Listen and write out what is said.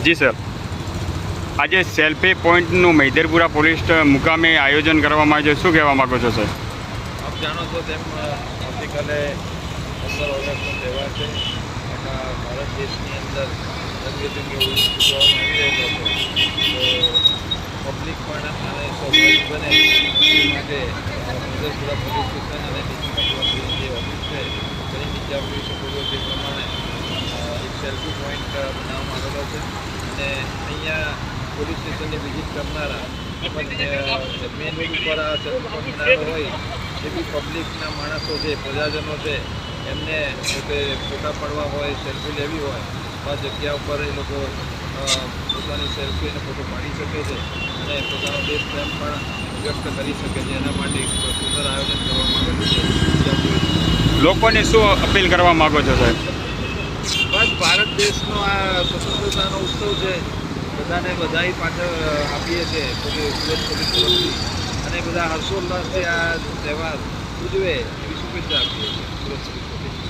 જી, sir. આજે selfie પોઈન્ટનું Maidarpura police મુકામે આયોજન કરવામાં આવ્યું શું કહેવા માગો છો, સર? આપ જાણો છો તેમ આવતીકાલે પંદર ઓગસ્ટનો તહેવાર છે ભારત દેશની અંદર પબ્લિક પણ અને સહભાગી બને માટે મૈદરપુરા પોલીસ સ્ટેશન અને ડીસી જે ઓફિસ છે ઘણી આપ જોઈ શકો છો તે પ્રમાણે એક સેલ્ફી પોઈન્ટ બનાવવામાં આવેલો છે અને અહીંયા પોલીસ સ્ટેશનની વિઝિટ કરનારા તેમજ મેન રોડ ઉપર આ સેલ્ફી પોઈન્ટ બનાવેલો હોય જે બી પબ્લિકના માણસો છે પ્રજાજનો છે એમને પોતે ફોટા પાડવા હોય સેલ્ફી લેવી હોય આ જગ્યા ઉપર એ લોકો પોતાની સેલ્ફી અને ફોટો પાડી શકે છે અને પોતાનો દેશ પ્રેમ પણ વ્યક્ત કરી શકે છે. એના માટે એક સુંદર આયોજન કરવામાં આવેલું છે જે આપ જોઈ શકો છો. લોકોને શું અપીલ કરવા માગો છો, સાહેબ? બસ, ભારત દેશનો આ સ્વતંત્રતાનો ઉત્સવ છે. બધાને બધાઈ પાછળ આપીએ છીએ. અને બધા હર્ષોલ્લાસથી આ તહેવાર ઉજવે, એવી શુભેચ્છા આપીએ છીએ.